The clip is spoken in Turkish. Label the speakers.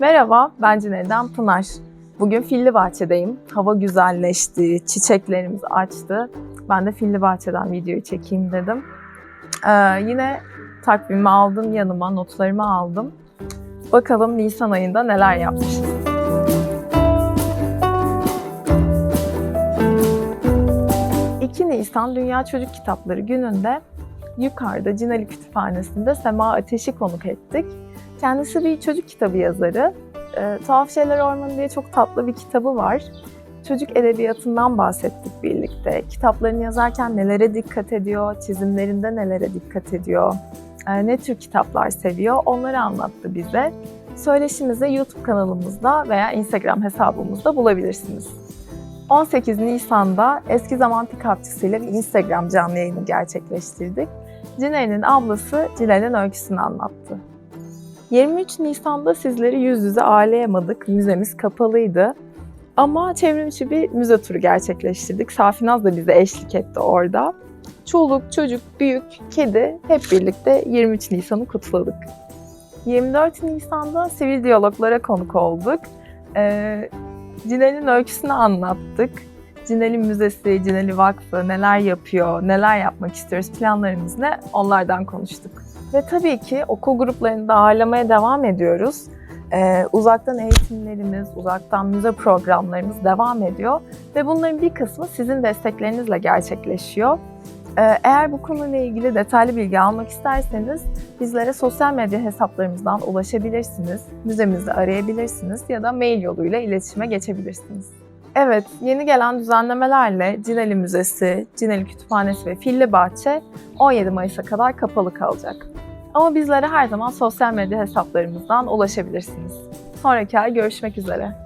Speaker 1: Merhaba, ben Cüneyden Pınar. Bugün Filli Bahçe'deyim. Hava güzelleşti, çiçeklerimiz açtı. Ben de Filli Bahçe'den videoyu çekeyim dedim. Ee, yine takvimi aldım yanıma, notlarımı aldım. Bakalım Nisan ayında neler yapmışız. ...2 Nisan Dünya Çocuk Kitapları gününde yukarıda Cinali Kütüphanesi'nde Sema Ateş'i konuk ettik. Kendisi bir çocuk kitabı yazarı. E, Tuhaf Şeyler Ormanı diye çok tatlı bir kitabı var. Çocuk edebiyatından bahsettik birlikte. Kitaplarını yazarken nelere dikkat ediyor, çizimlerinde nelere dikkat ediyor, e, ne tür kitaplar seviyor onları anlattı bize. Söyleşimizi YouTube kanalımızda veya Instagram hesabımızda bulabilirsiniz. 18 Nisan'da eski zaman pikapçısıyla bir Instagram canlı yayını gerçekleştirdik. Cine'nin ablası Cile'nin öyküsünü anlattı. 23 Nisan'da sizleri yüz yüze ağırlayamadık. Müzemiz kapalıydı. Ama çevrimiçi bir müze turu gerçekleştirdik. Safinaz da bize eşlik etti orada. Çoluk, çocuk, büyük, kedi hep birlikte 23 Nisan'ı kutladık. 24 Nisan'da sivil diyaloglara konuk olduk. Ee, Cinel'in öyküsünü anlattık. Cineli Müzesi, Cineli Vakfı neler yapıyor, neler yapmak istiyoruz, planlarımız ne onlardan konuştuk. Ve tabii ki okul gruplarında ağırlamaya devam ediyoruz. Ee, uzaktan eğitimlerimiz, uzaktan müze programlarımız devam ediyor. Ve bunların bir kısmı sizin desteklerinizle gerçekleşiyor. Ee, eğer bu konuyla ilgili detaylı bilgi almak isterseniz bizlere sosyal medya hesaplarımızdan ulaşabilirsiniz, müzemizi arayabilirsiniz ya da mail yoluyla iletişime geçebilirsiniz. Evet, yeni gelen düzenlemelerle Cineli Müzesi, Cineli Kütüphanesi ve Filli Bahçe 17 Mayıs'a kadar kapalı kalacak. Ama bizlere her zaman sosyal medya hesaplarımızdan ulaşabilirsiniz. Sonraki ay görüşmek üzere.